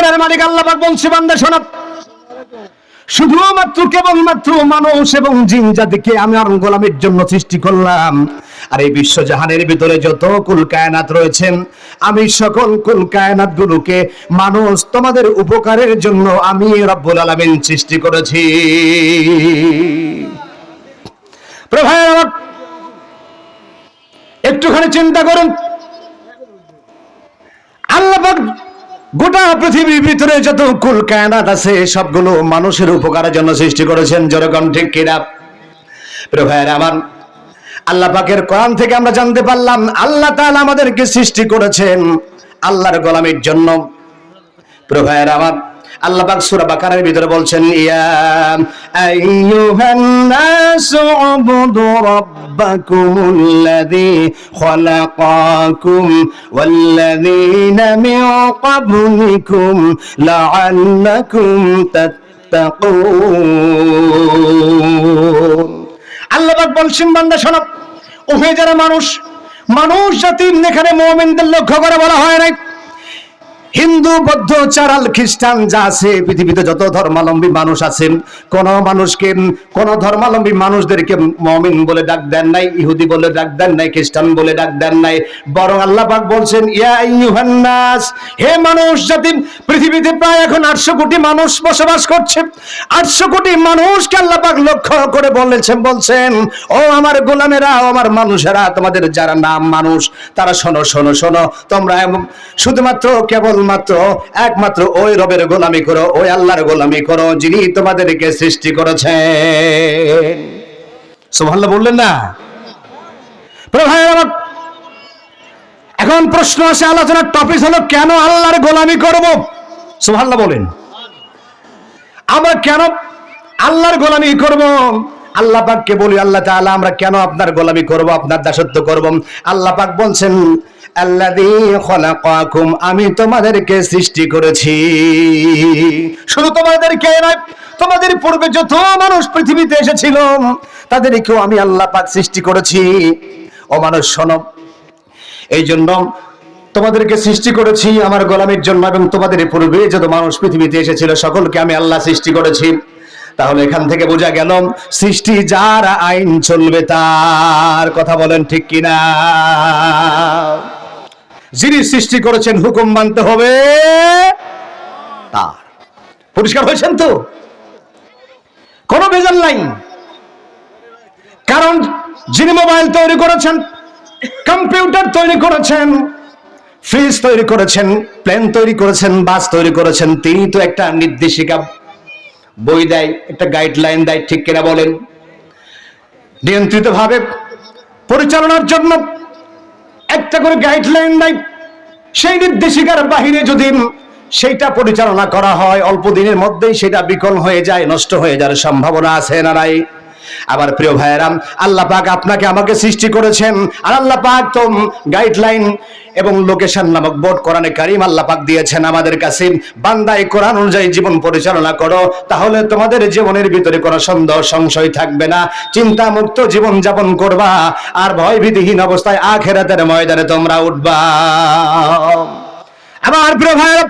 জাহানের মালিক আল্লাহ বলছে বান্দা শোনো শুধুমাত্র কেবলমাত্র মানুষ এবং জিন জাতিকে আমি আর গোলামের জন্য সৃষ্টি করলাম। আর এই বিশ্ব জাহানের ভিতরে যত কুল কায়নাত রয়েছেন আমি সকল কুল কায়নাত গুলোকে মানুষ তোমাদের উপকারের জন্য আমি রব্বুল আলামিন সৃষ্টি করেছি। একটুখানি চিন্তা করুন। আল্লাহ গোটা পৃথিবীর ভিতরে যত কুল কায়নাত আছে, সবগুলো মানুষের উপকারের জন্য সৃষ্টি করেছেন। যেরকম ঠিক কিনা? প্রিয় আমার, আল্লাহ পাকের কোরআন থেকে আমরা জানতে পারলাম, আল্লাহ তাআলা আমাদেরকে সৃষ্টি করেছেন আল্লাহর গোলামের জন্য। প্রিয় ভাইয়েরা আমার আল্লাহ পাক সূরা ভিতরে বলছেন, ইয়া বলছেন, বান্দা, শোনো ওহে যারা মানুষ মানুষ জাতির এখানে মুমিনদের লক্ষ্য করে বলা হয় নাই। হিন্দু, বৌদ্ধ, চারাল, খ্রিস্টান যা আছে, পৃথিবীতে যত ধর্মাবলম্বী মানুষ আছেন, কোন মানুষকে, কোন ধর্মাবলম্বী মানুষদেরকে মমিন বলে ডাক দেন নাই, ইহুদি বলে ডাক দেন নাই, খ্রিস্টান বলে ডাক দেন নাই, বরং আল্লাহ পাক বলছেন, ইয়া নাস হে মানুষ জাতি পৃথিবীতে প্রায় এখন আটশো কোটি মানুষ বসবাস করছে। আটশো কোটি মানুষকে আল্লাহ পাক লক্ষ্য করে বলেছেন, বলছেন, ও আমার গোলামেরা, ও আমার মানুষেরা, তোমাদের যারা নাম মানুষ, তারা শোনো শোনো শোনো, তোমরা শুধুমাত্র কেবলমাত্র একমাত্র ওই রবের গোলামি করো, ওই আল্লাহর গোলামি করো, যিনি তোমাদেরকে সৃষ্টি করেছেন। সুবহানাল্লাহ বললেন না? এখন প্রশ্ন আসে, আলোচনার টপিক হলো, কেন আল্লাহর গোলামি করব? সুবহানাল্লাহ বলেন। আমরা কেন আল্লাহর গোলামি করব? আল্লাহ পাককে বলি, আল্লাহ তাআলা, আমরা কেন আপনার গোলামি করব, আপনার দাসত্ব করব? আল্লাহ পাক বলছেন আমি তোমাদেরকে সৃষ্টি করেছি। শুধু তোমাদেরকে নয়, তোমাদের পূর্বে যত মানুষ পৃথিবীতে এসেছিল, তাদেরকেও আমি আল্লাহ পাক সৃষ্টি করেছি। ও মানুষ, শোনো এই জন্য তোমাদেরকে সৃষ্টি করেছি আমার গোলামের জন্য এবং তোমাদের পূর্বে যত মানুষ পৃথিবীতে এসেছিল, সকলকে আমি আল্লাহ সৃষ্টি করেছি। তাহলে এখান থেকে বোঝা গেল, সৃষ্টি যার আইন চলবে তার, কথা বলেন ঠিক কিনা? যিনি সৃষ্টি করেছেন হুকুম মানতে হবে, তার। পরিষ্কার হয়েছেন তো? কোনো ভেজাল নাই। কারণ যিনি মোবাইল তৈরি করেছেন, কম্পিউটার তৈরি করেছেন, ফ্রিজ তৈরি করেছেন, প্লেন তৈরি করেছেন, বাস তৈরি করেছেন, তিনি তো একটা নির্দেশিকা বই দেয়, একটা গাইডলাইন দেয়, ঠিক কিনা বলেন? নিয়ন্ত্রিত ভাবে পরিচালনার জন্য একটা করে গাইডলাইন দেয় সেই নির্দেশিকার বাহিরে যদি সেইটা পরিচালনা করা হয়, অল্প দিনের মধ্যেই সেটা বিকল হয়ে যায়, নষ্ট হয়ে যাওয়ার সম্ভাবনা আছে না নাই? আবার প্রিয় ভাইয়েরাম, আল্লাহ পাক আপনাকে আমাকে সৃষ্টি করেছেন। আর আল্লাহ পাক তো গাইডলাইন এবং লোকেশন নামক বোর্ড কোরআনে কারিম আল্লাহ পাক দিয়েছেন আমাদের কাছে। বান্দায় কোরআন অনুযায়ী জীবন পরিচালনা করো, তাহলে তোমাদের জীবনের ভিতরে কোনো সন্দেহ, সংশয় থাকবে না। চিন্তা মুক্ত জীবন যাপন করবা, আর ভয়ভীতিহীন অবস্থায় আখেরাতের ময়দানে তোমরা উঠবা। আমার প্রিয় ভাইয়েরা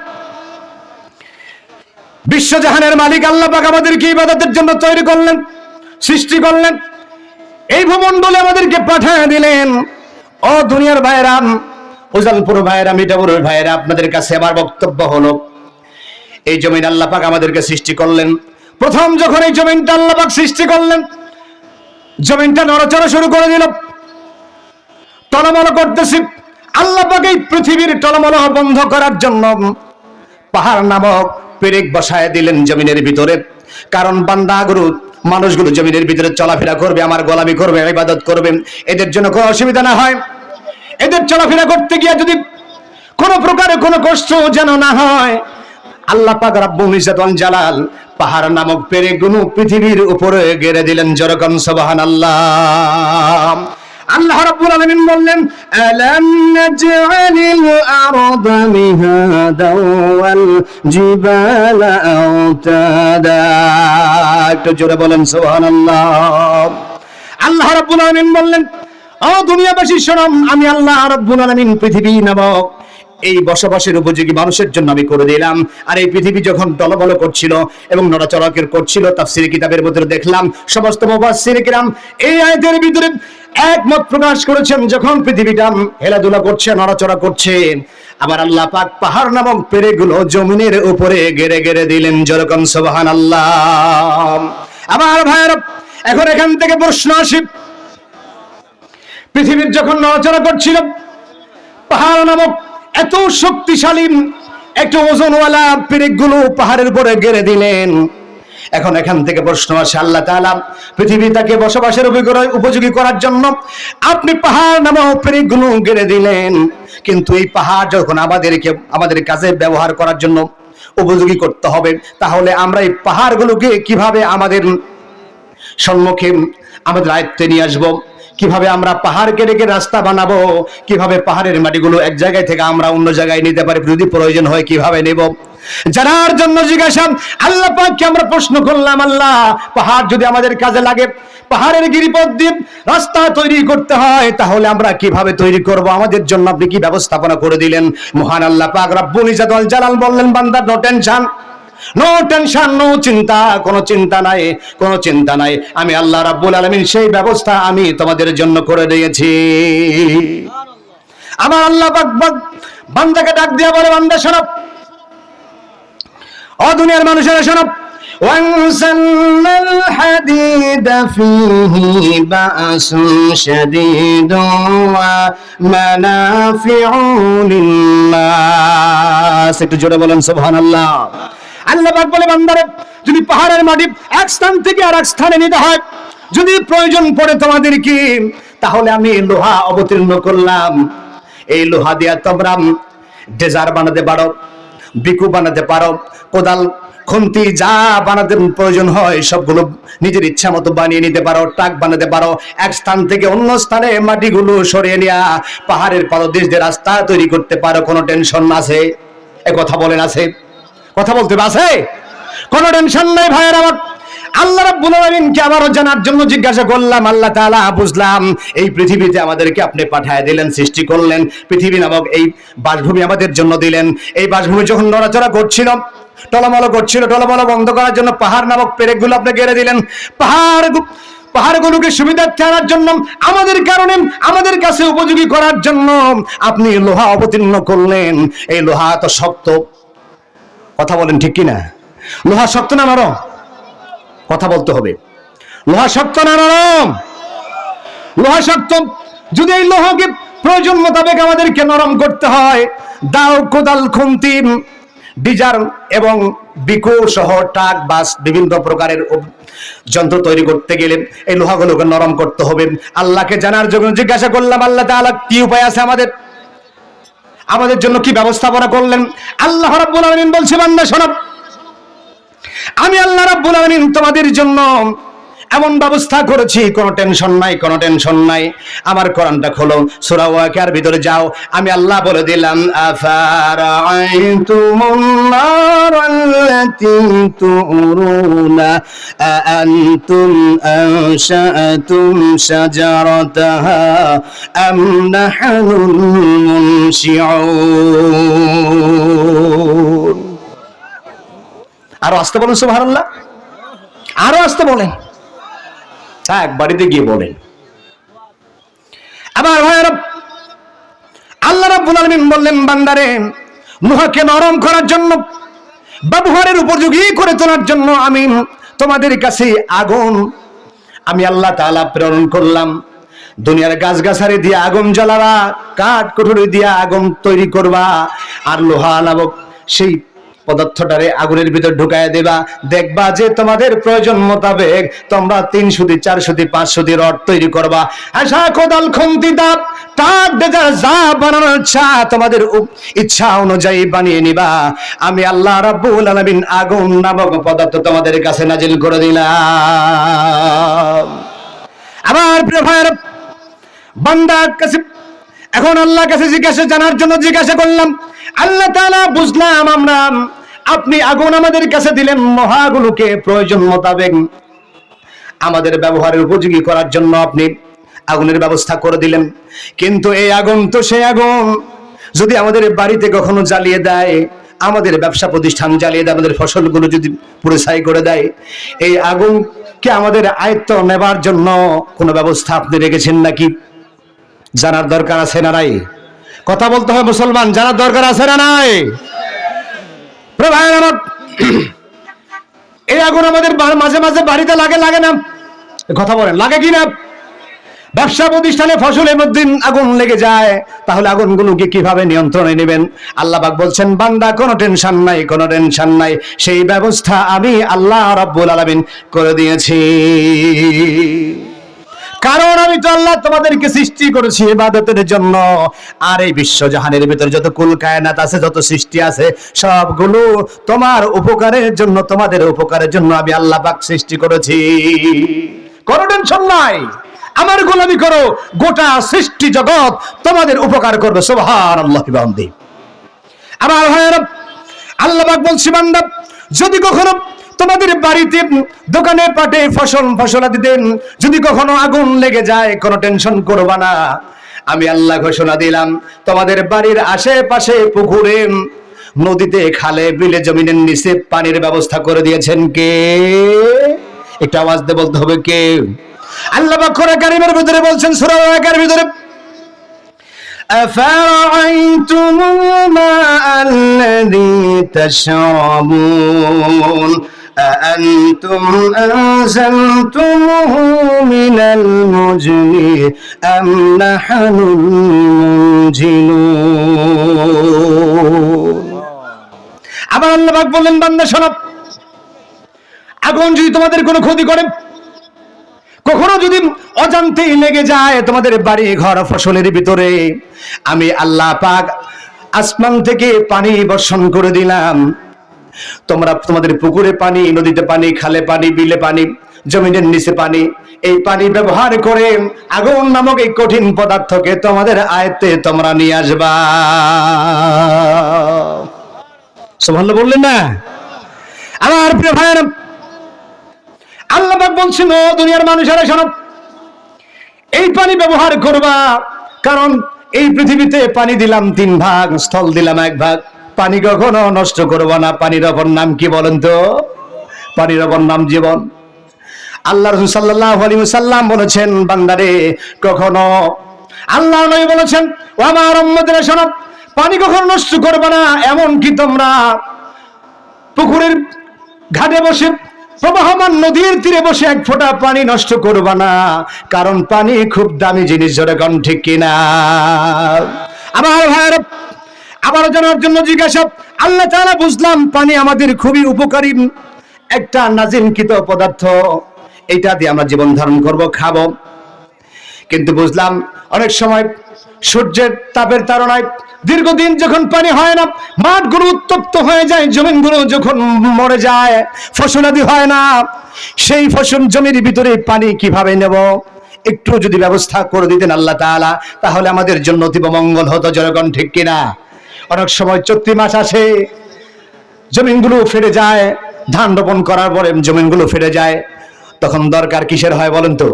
বিশ্বজাহানের মালিক আল্লাহ পাক আমাদেরকে ইবাদতের জন্য তৈরি করলেন। সৃষ্টি করলেন। এই ভূমণ্ডলে আমাদেরকে পাঠিয়ে দিলেন। ও দুনিয়ার ভাইয়েরাম উজালপুর ভাইয়েরা, মিঠাপুরের ভাইয়েরা, আপনাদের কাছে আমার বক্তব্য হলো, এই জমিন আল্লাপাক আমাদেরকে সৃষ্টি করলেন। প্রথম যখন এই জমিনটা আল্লাহ পাক সৃষ্টি করলেন, জমিনটা নড়াচড়া শুরু করে দিল। টলমল করতেছি। আল্লাহ পাক এই পৃথিবীর টলমল বন্ধ করার জন্য পাহাড় নামক পেরেক বসায় দিলেন জমিনের ভিতরে। কারণ বান্দাগুরু মানুষগুলো জমিনের ভিতরে চলাফেরা করবে, আমার গোলামি করবে, ইবাদত করবে, এদের জন্য কোনো অসুবিধা না হয়। এদের চলাফেরা করতে গিয়ে যদি কোনো প্রকারে কোনো কষ্ট যেন না হয়, আল্লাহ পাক রাব্বুল ইজ্জাতুল জালাল পাহাড় নামক পেরেকগুলো পৃথিবীর উপরে গেড়ে দিলেন জরকন সুবহানাল্লাহ। আল্লাহ রাব্বুল আলামিন বললেন আলাম নাজআলিল আরদা মিহাদা ওয়াল জিবালা আওতাদা? একটু জোরে বলেন, সুবহানাল্লাহ। আল্লাহ রাব্বুল আলামিন বললেন, ও দুনিয়াবাসী, শোনো, আমি আল্লাহ রাব্বুল আলামিন পৃথিবী নামক এই বসবাসের উপযোগী মানুষের জন্য আমি করে দিলাম। আর এই পৃথিবী যখন টলবল করছিল এবং নড়াচড়াকের করছিল, তাফসির কিতাবের মধ্যে দেখলাম, সমস্ত মুফাসসির কিরাম এই আয়াতের ভিতরে একমত প্রকাশ করেছেন যখন পৃথিবীটা হেলাধুলা করছে, নড়াচড়া করছে। আবার আল্লাহ পাক পাহাড় নামক পেরেগুলো জমিনের উপরে গেড়ে গেড়ে দিলেন, যেরকম সুবহান আল্লাহ আবার ভাইয়ের, এখন এখান থেকে প্রশ্ন আসি, পৃথিবীর যখন নড়াচড়া করছিল, পাহাড় নামক এত শক্তিশালী একটা ওজনওয়ালা পেরেকগুলো পাহাড়ের উপরে গেড়ে দিলেন। এখন এখান থেকে প্রশ্ন আসে, আল্লাহ তাআলা পৃথিবী তাকে বসবাসের উপযোগী- করার জন্য আপনি পাহাড় নামক পেরেকগুলো গেড়ে দিলেন। কিন্তু এই পাহাড় যখন আমাদেরকে, আমাদের কাজে ব্যবহার করার জন্য উপযোগী করতে হবে, তাহলে আমরা এই পাহাড়গুলোকে কীভাবে আমাদের সম্মুখে আমাদের আয়ত্তে নিয়ে আসব? কীভাবে আমরা পাহাড়কে রেখে রাস্তা বানাবো? কীভাবে পাহাড়ের মাটিগুলো এক জায়গায় থেকে আমরা অন্য জায়গায় নিতে পারি? যদি প্রয়োজন হয় কীভাবে নেব? জানার জন্য জিজ্ঞাসা, আল্লাহ পাককে আমরা প্রশ্ন করলাম, আল্লাহ, পাহাড় যদি আমাদের কাজে লাগে, পাহাড়ের গিরিপথ দিয়ে রাস্তা তৈরি করতে হয়, তাহলে আমরা কীভাবে তৈরি করব? আমাদের জন্য আপনি কি ব্যবস্থাপনা করে দিলেন? মহান আল্লাহ পাক, রব্বুল ওয়াল জালাল বললেন, বান্দা no tension no tension no চিন্তা কোনো চিন্তা নাই কোনো চিন্তা নাই আমি আল্লাহ রাব্বুল আলামিন সেই ব্যবস্থা আমি তোমাদের জন্য করে দিয়েছি আমার আল্লাহ পাক বাক- বান্দাকে ডাক দিয়া বলে বান্দা শোনো ও দুনিয়ার মানুষেরা শোনো وأنزلنا الحديد فيه بأس شديد ومنافع للناس একটু জোরে বলেন সুবহানাল্লাহ আল্লাহ পাক বলে বান্দারে, যদি পাহাড়ের মাটি এক স্থান থেকে আর এক স্থানে নিতে হয়, যদি প্রয়োজন পড়ে তোমাদের কি তাহলে আমি লোহা অবতীর্ণ করলাম। এই লোহা দিয়া তোমরা ডেজার বানাতে পারো, বিকু বানাতে পারো, কোদাল, খুন্তি, যা বানাতে প্রয়োজন হয়, সবগুলো নিজের ইচ্ছা মতো বানিয়ে নিতে পারো ট্রাক বানাতে পারো। এক স্থান থেকে অন্য স্থানে মাটিগুলো সরিয়ে নেওয়া পাহাড়ের পাদদেশ দিয়ে রাস্তা তৈরি করতে পারো, কোনো টেনশন আছে? এ কথা বলেন আছে? কথা বলতে আছে? কোনো টেনশন নাই ভাইয়ের আমার। আল্লাহ রাব্বুল আলামিনকে আবারও জানার জন্য জিজ্ঞাসা করলাম, আল্লাহ তাআলা, বুঝলাম এই পৃথিবীতে আমাদেরকে আপনি পাঠায় দিলেন, সৃষ্টি করলেন, পৃথিবী নামক এই বাসভূমি আমাদের জন্য দিলেন। এই বাসভূমি যখন নড়াচড়া করছিল, টলমল করছিল, টলমল বন্ধ করার জন্য পাহাড় নামক পেরেকগুলো আপনি গেড়ে দিলেন। পাহাড় পাহাড়গুলোকে সুবিধার্থে আনার জন্য, আমাদের কারণে, আমাদের কাছে উপযোগী করার জন্য আপনি লোহা অবতীর্ণ করলেন। এই লোহা তো শক্ত। কথা বলেন ঠিক কিনা? লোহা শক্ত না নরম? কথা বলতে হবে। লোহা শক্ত না নরম? লোহা শক্ত, যদি এই লোহাকে প্রয়োজন মোতাবেক আমাদেরকে নরম করতে হয়, দাও কোদাল, খুন্তি, ডিজার এবং বিকো সহ টাক বাস বিভিন্ন প্রকারের যন্ত্র তৈরি করতে গেলে এই লোহাগুলোকে নরম করতে হবে। আল্লাহকে জানার জন্য জিজ্ঞাসা করলাম, আল্লাহ তাআলা কি উপায় আছে আমাদের? আমাদের জন্য কি ব্যবস্থাপনা করলেন? আল্লাহ রাব্বুল আলামিন বলছে, বান্দা, শোনো। আমি আল্লাহ রাব্বুল আলামিন তোমাদের জন্য এমন ব্যবস্থা করেছি, কোনো টেনশন নাই, কোনো টেনশন নাই। আমার কোরআনটা খোলো, সূরা ওয়াকিয়ার ভিতরে যাও। আমি আল্লাহ বলে দিলাম আফারাআইতুমুন নারাল্লাতী তুরুনা, আআনতুম আনশাআতুম শাজারাতাহা, আম নাহনুল মুনশিউন। আরও আসতে বলেন, সুবহানাল্লাহ। আরও আসতে বলেন। থাক বাড়িতে গিয়ে বলেন। আবার ভাইয়েরা, আল্লাহ রাব্বুল আলামিন বললেন, বান্দারে, মুহাকে নরম করার জন্য, ব্যবহারের উপযোগী করে তোলার জন্য আমি তোমাদের কাছে আগুন, আমি আল্লাহ তাআলা প্রেরণ করলাম। দুনিয়ার গাছগাছালি দিয়ে আগুন জ্বালাবা কাঠ কুঠুরি দিয়ে আগুন তৈরি করবা, আর লোহা নামক সেই পদার্থটারে আগুনের ভিতর ঢুকায় দেবা। দেখবা যে তোমাদের প্রয়োজন মোতাবেক তোমরা তিন সুদি চার সুদি পাঁচ সুদি রড তৈরি করবা। আশা, কোদাল, খুন্তি দাপ টাক ডেজার যা বানানোর ইচ্ছা, তোমাদের ইচ্ছা অনুযায়ী বানিয়ে নিবা। আমি আল্লাহ রাব্বুল আলামিন আগুন নামক পদার্থ তোমাদের কাছে নাজিল করে দিলাম। আমার প্রিয় ভাইয়ের বান্দার কাছে এখন আল্লাহ কাছে জিজ্ঞাসা জানার জন্য জিজ্ঞাসা করলাম, আল্লাহ তাআলা বুঝলাম আমরা আপনি আগুন আমাদের কাছে দিলেন, মহাগুলোকে প্রয়োজন মোতাবেক। আমাদের ব্যবহারের উপযোগী করার জন্য আপনি আগুনের ব্যবস্থা করে দিলেন। কিন্তু এই আগুন তো সেই আগুন। যদি আমাদের বাড়িতে কখনো জ্বালিয়ে দেয়, আমাদের ব্যবসা প্রতিষ্ঠান জ্বালিয়ে দেয়, আমাদের ফসলগুলো যদি পুরো করে দেয়, এই আগুনকে আমাদের আয়ত্ত নেবার জন্য কোনো ব্যবস্থা আপনি রেখেছেন নাকি? জানার দরকার আছে না নাই? কথা বলতে হয় মুসলমান, জানার দরকার আছে না নাই? ভাইয়ের আমার এই আগুন আমাদের মাঝে মাঝে বাড়িতে লাগে লাগে না। কথা বলেন, লাগে কি না? ব্যবসা প্রতিষ্ঠানে ফসলের মধ্যে আগুন লেগে যায়। তাহলে আগুনগুলোকে কীভাবে নিয়ন্ত্রণে নেবেন? আল্লাহ পাক বলছেন, বান্দা, কোনো টেনশন নাই, কোনো টেনশন নাই। সেই ব্যবস্থা আমি আল্লাহ রাব্বুল আলামিন করে দিয়েছি। কারণ আমি তো আল্লাহ তোমাদেরকে সৃষ্টি করেছি ইবাদতের জন্য। আর এই বিশ্বজাহানের ভিতরে যত কুল কায়নাত আছে, যত সৃষ্টি আছে, সবগুলো তোমার উপকারের জন্য, তোমাদের উপকারের জন্য আমি আল্লাহ পাক সৃষ্টি করেছি। কোনো টেনশন নাই। আমার গোলামি করো, গোটা সৃষ্টি জগৎ তোমাদের উপকার করবে। ওয়া বিহামদিহি আমার ভাইয়েরা, আল্লাহ পাক বলছি, বান্দা, যদি কখনো তোমাদের বাড়িতে দোকানে পাটে ফসল ফসলাদি দেন যদি কখনো আগুন লেগে যায় কোনো টেনশন করবা না আমি আল্লাহ ঘোষণা দিলাম তোমাদের বাড়ির আশেপাশে পুকুরে নদীতে খালে বিলে জমিনের নিচে পানির ব্যবস্থা করে দিয়েছেন কে একটু আওয়াজ দিয়ে বলতে হবে কে আল্লাহ পাক কোরআন কারিমের ভিতরে বলছেন সূরা আল ভিতরে أفرأيتم الماء الذي تشربون أأنتم أنزلتموه من المجن أم نحن المنزلون আবার আল্লাহ পাক বললেন বান্দা শোনো আগুন যদি তোমাদের কোনো ক্ষতি করে কখনো যদি অজান্তেই লেগে যায় তোমাদের বাড়ি ঘর ফসলের ভিতরে আমি আল্লাহ পাক আসমান থেকে পানি বর্ষণ করে দিলাম তোমরা তোমাদের পুকুরে পানি, নদীতে পানি, খালে পানি, বিলে পানি, জমিনের নিচে পানি, এই পানি ব্যবহার করে আগুন নামক এই কঠিন পদার্থকে তোমাদের আয়ত্তে তোমরা নিয়ে আসবা। সুবহানাল্লাহ বললেন না? আমার প্রিয় ভাইয়েরা আল্লাহ পাক বলছেন, ও দুনিয়ার মানুষেরা, শোনো, এই পানি ব্যবহার করবা, কারণ এই পৃথিবীতে পানি দিলাম তিন ভাগ, স্থল দিলাম এক ভাগ পানি কখনো নষ্ট করব না। পানির অপর নাম কি বলেন তো? পানির অপর নাম জীবন। আল্লাহ রসুল আলী সাল্লাম বলেছেন, বান্দারে, কখনো আল্লাহ নবী বলেছেন, ও আমার পানি কখনো নষ্ট করবে না, এমন কি তোমরা পুকুরের ঘাটে বসে, প্রবাহমান নদীর তীরে বসে এক ফোঁটা পানি নষ্ট করবা না, কারণ পানি খুব দামি জিনিস জোরে কন ঠিক কিনা? আমার ভাইয়ের আবার জানার জন্য জিজ্ঞাসা, আল্লাহ তাআলা বুঝলাম পানি আমাদের খুবই উপকারী। একটা নাজিমকৃত পদার্থ, এটা দিয়ে আমরা জীবন ধারণ করব, খাব। কিন্তু বুঝলাম অনেক সময় সূর্যের তাপের তাড়নায় দীর্ঘদিন যখন পানি হয় না, মাঠগুলো উত্তপ্ত হয়ে যায়, জমিনগুলো যখন মরে যায় ফসলাদি হয় না, সেই ফসল জমির ভিতরে পানি কীভাবে নেব? একটু যদি ব্যবস্থা করে দিতেন আল্লাহ তাহলে আমাদের জন্য অতীব মঙ্গল হতো, জনগণ ঠিক কিনা? অনেক সময় চৈত্রি মাস আসে জমিনগুলো ফেটে যায় ধান রোপণ করার পরে জমিনগুলো ফেটে যায়। তখন দরকার কিসের হয় বলেন তো?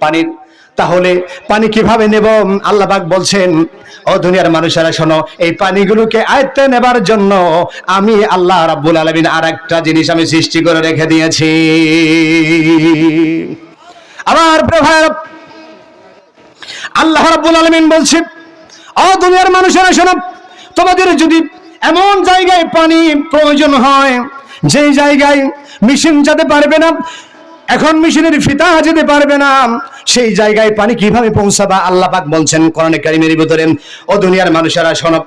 পানির। তাহলে পানি কীভাবে নেব? আল্লাহ পাক বলছেন ও দুনিয়ার মানুষেরা শোনো এই পানিগুলোকে আয়ত্তে নেবার জন্য আমি আল্লাহ রাব্বুল আলামিন আর একটা জিনিস আমি সৃষ্টি করে রেখে দিয়েছি। আমার ভাইয়েরা, আল্লাহ রাব্বুল আলামিন বলছে ও দুনিয়ার মানুষেরা শোনো তোমাদের যদি এমন জায়গায় পানি প্রয়োজন হয় যেই জায়গায় মেশিন যেতে পারবে না এখন মেশিনের ফিতা যেতে পারবে না সেই জায়গায় পানি কীভাবে পৌঁছাবা আল্লাহ পাক বলছেন কোরআনে কারিমের ভিতরে। ও দুনিয়ার মানুষেরা শোনো?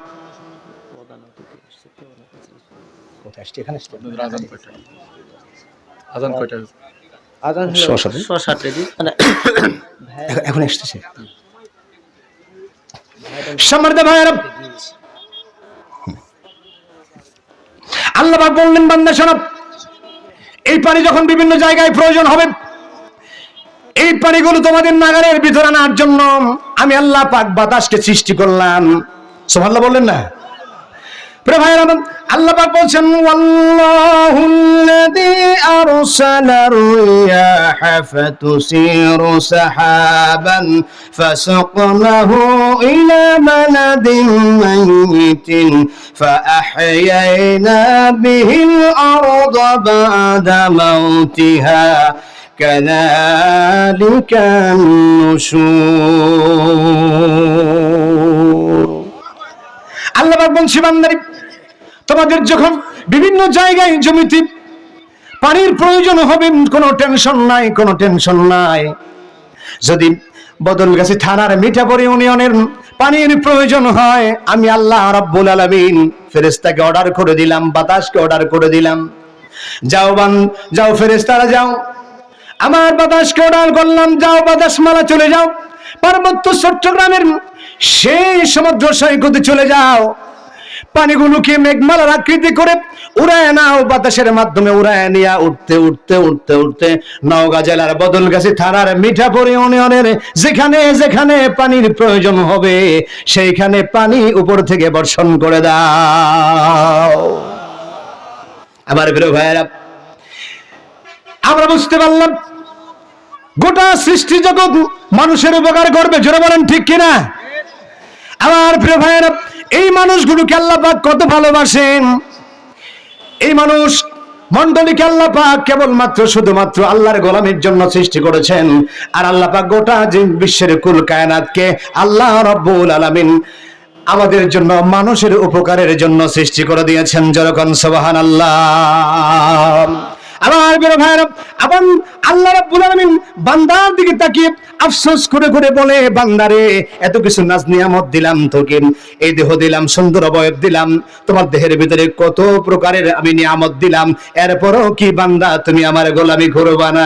এখানে আসছে? আজান কয়টা আজান কয়টা আজান সোয়া সাতটায়? সোয়া সাতটায় দিন। মানে এখন- এখন আসতেছে সম্মানিত ভাইয়েরা আল্লাহ পাক বললেন, বান্দা শোনো, এই পানি যখন বিভিন্ন জায়গায় প্রয়োজন হবে, এই পানিগুলো তোমাদের নাগারের ভিতরে আনার জন্য আমি আল্লাহ পাক বাতাসকে সৃষ্টি করলাম। সোভাল্লা বললেন না? আল্লাহ পাক বলছেন ওয়াল্লাহুল্লাযী আরসালা রিয়াহা ফাতুসিরু সাহাবান ফাসাকনাহু ইলা বালাদিন মাইয়িতিন فأحيينا به الأرض بعد موتها كذلك النشور আল্লাহ পাক বলছি বান্দারি তোমাদের যখন বিভিন্ন জায়গায় জমিতে পানির প্রয়োজন হবে, কোনো টেনশন নাই, কোনো টেনশন নাই। যদি বদলগাছি থানার মিঠাপুরি ইউনিয়নের পানির প্রয়োজন হয়, আমি আল্লাহ রাব্বুল আলামিন ফেরেশতাকে অর্ডার করে দিলাম, বাতাসকে অর্ডার করে দিলাম। যাও বান, যাও ফেরেশতারা, যাও। আমার বাতাসকে অর্ডার করলাম, যাও বাতাস মালা চলে যাও। পার্বত্য চট্টগ্রামের সেই সমুদ্র সৈকতে চলে যাও। পানিগুলোকে মেঘমালার আকৃতি করে উড়ায় নাও, বাতাসের মাধ্যমে উড়ায় নিয়ে উঠতে উঠতে উঠতে উঠতে। নওগাঁ জেলার বদলগাছি থানার মিঠাপুর ইউনিয়নের যেখানে যেখানে পানির প্রয়োজন হবে, সেইখানে পানি উপর থেকে বর্ষণ করে দাও। আমার প্রিয় ভাইয়েরা, আমরা বুঝতে পারলাম, গোটা সৃষ্টি জগৎ মানুষের উপকার করবে, জোরে বলেন ঠিক কিনা? আমার প্রিয় ভাইয়েরা এই মানুষগুলোকে আল্লাহ পাক কত ভালোবাসেন? এই মানুষ মন্ডলীকে আল্লাহ পাক কেবলমাত্র, শুধুমাত্র আল্লাহর গোলামের জন্য সৃষ্টি করেছেন। আর আল্লাহ পাক গোটা বিশ্বের কুল কায়নাতকে আল্লাহ রব্বুল আলামিন আমাদের জন্য মানুষের উপকারের জন্য সৃষ্টি করে দিয়েছেন। যেরকম সোবাহান আল্লাহ আমার বড় ভাইরা আবার আল্লাহ রাব্বুল বান্দার দিকে তাকিয়ে আফসোস করে করে বলে, বান্দারে, এত কিছু নাজ নিয়ামত দিলাম তোকে, এই দেহ দিলাম, সুন্দর অবয়ব দিলাম, তোমার দেহের ভিতরে কত প্রকারের আমি নিয়ামত দিলাম, এরপরও কি বান্দা তুমি আমার গোলামি করবা না?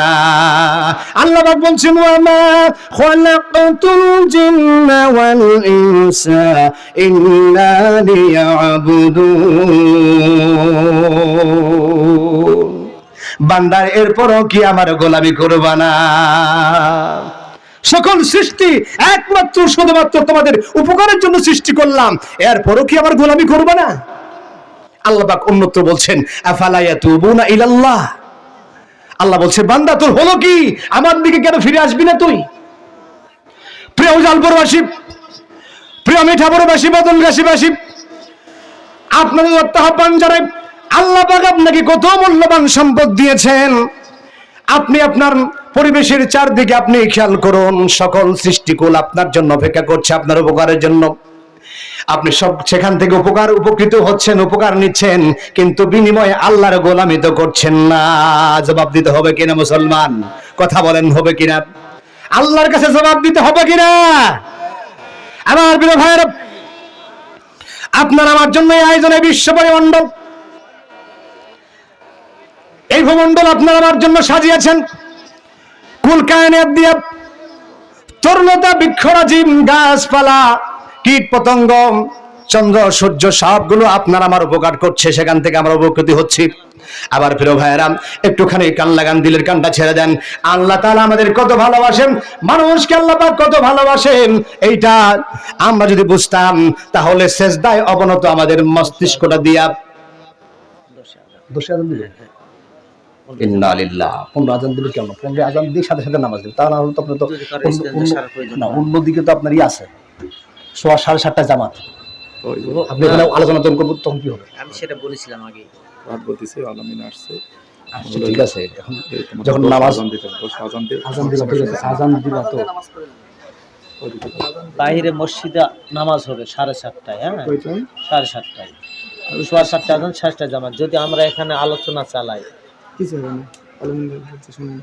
আল্লাহ পাক বলছেন খালাকাতুল জিন্না ওয়াল ইনসা ইল্লা লিয়াবুদুন। বান্দার এরপরও কি আমার গোলামি করবা না? সকল সৃষ্টি একমাত্র শুধুমাত্র তোমাদের উপকারের জন্য সৃষ্টি করলাম। এরপরও কি আমার গোলামি করবা না? আল্লাহ পাক অন্যত্র বলছেন, আফালা ইলাল্লাহ? আল্লাহ বলছে বান্দা, তোর হলো কি? আমার দিকে কেন ফিরে আসবি না তুই? প্রিয় জালপুরবাসী প্রিয় মিঠাপুরবাসী বদলগাছিবাসী আপনাদের আহ্বান জানাই। আল্লাহ পাক আপনাকে কত মূল্যবান সম্পদ দিয়েছেন। আপনি আপনার পরিবেশের চারদিকে আপনি খেয়াল করুন, সকল সৃষ্টিকুল আপনার জন্য অপেক্ষা করছে, আপনার উপকারের জন্য। আপনি সব সেখান থেকে উপকার উপকৃত হচ্ছেন, উপকার নিচ্ছেন, কিন্তু বিনিময়ে আল্লাহর গোলামি তো করছেন না। জবাব দিতে হবে কিনা মুসলমান? কথা বলেন, হবে কিনা? আল্লাহর কাছে জবাব দিতে হবে কিনা? আমার প্রিয় ভাইয়েরা, আপনার আমার জন্য আয়োজনে বিশ্ব পরিমণ্ডল এই ভূমণ্ডল আপনার আমার জন্য সাজিয়েছেন। কুল কায়নাত দিয়া তরুণতা বৃক্ষরাজিম গাছপালা কীট পতঙ্গ চন্দ্র সূর্য সবগুলো আপনার আমার উপকার করছে সেখান থেকে আমরা উপকৃত হচ্ছি। আবার প্রিয় ভাইয়েরা একটুখানি কান লাগান দিলের কানটা ছেড়ে দেন। আল্লাহ তাআলা আমাদের কত ভালোবাসেন মানুষকে আল্লাহ পাক কত ভালোবাসেন এইটা আমরা যদি বুঝতাম তাহলে শেষদায় অবনত আমাদের মস্তিষ্কটা দিয়া দোষে দিবে ইন্না লিল্লাহ। পনেরো আজান দিবে কেমন পনেরো আজান দিয়ে সাথে সাথে নামাজ দিবে। তা না হলে তো আপনি তো অন্য- ইসলাম অন্য- সারা প্রয়োজন না অন্যদিকে তো আপনার ই আছে। সোয়া সাড়ে সাতটা জামাত। আপনি এখানে আলোচনা করব তখন কি হবে? আমি সেটা বলেছিলাম আগে। রাত বলতেছি আলামিন আসছে। আচ্ছা, ঠিক আছে। এখন যখন নামাজ- আজান দিতে আজান দিবা ঠিক আছে। আজান দিবা তো। বাইরে মসজিদে নামাজ হবে সাড়ে সাতটায় হ্যাঁ? সাড়ে সাতটায়। সোয়া সাতটা সাতটা জামাত। যদি আমরা এখানে আলোচনা চালাই কিছু হবে না আলামিন বলতে শুনুন